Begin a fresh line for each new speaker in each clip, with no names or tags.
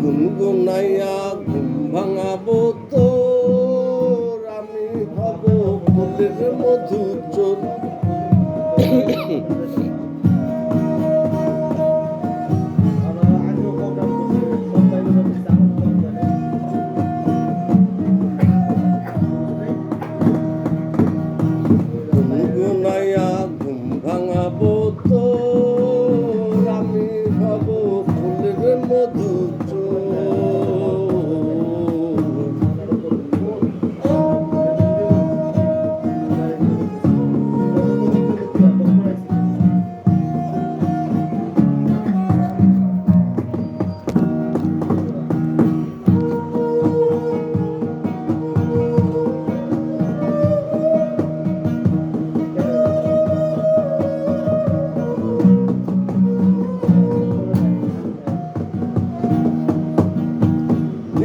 গুনগুনাইয়া ঘুম ভাঙাবো তো আমি ভাবো ফুলের মধু চোর ফুলের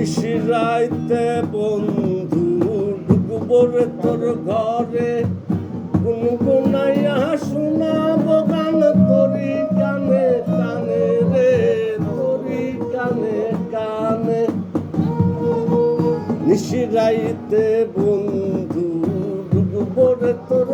চোর নিশিরাইতে বন্ধু ঢুকবো তোর ঘরে। গুনগুনাইয়া শোনাব গান তোরি কানে কানে রে, তোরি কানে কানে। নিশিরাইতে বন্ধু ঢুকবো রে তোর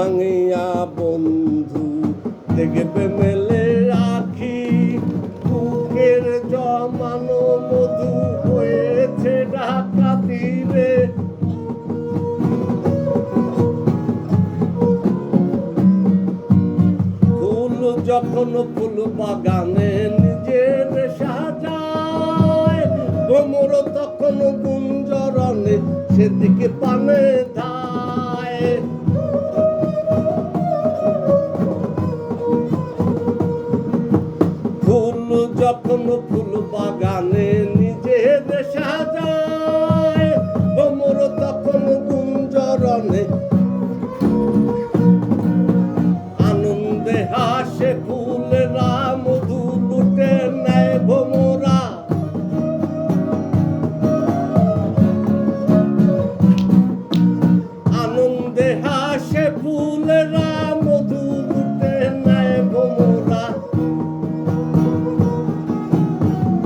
ভাঙিয়া বন্ধু, দেখবে মেলে রাখি। বুকের জমানো মধু হয়েছে ডাকাতি রে ফুল যখন ফুল বাগানে নিজের সাজায় ভ্রমর তখন গুঞ্জরণে সেদিকে পানে ধায়। যখন ফুল বাগানে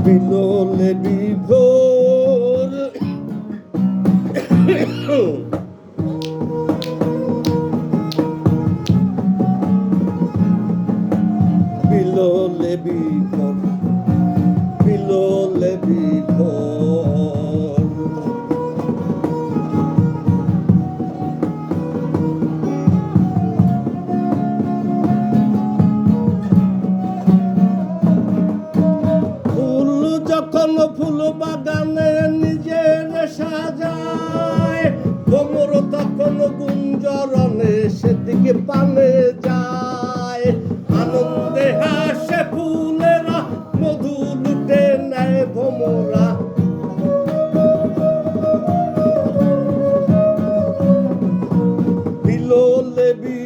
বিলোলে বিভোর। বিলোলে যখন ফুল বাগানে নিজের সাজায় ভ্রমর তখন গুঞ্জরণে সেদিকে পানে যায়। আনন্দে হাসে ফুলেরা, মধু লুটে নেয় ভ্রমরা বিলোলে বিভোর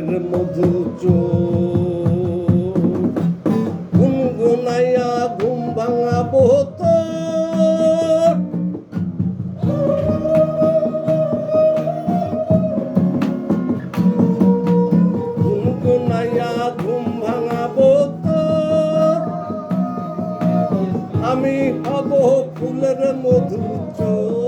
ফুলের মধু গুনগুনাইয়া ঘুম ভাঙাবো তোর গুনগুনাইয়া ঘুম ভাঙাবো তোর আমি হব ফুলের মধু চোর।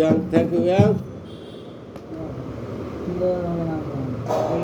Thank you,
Young.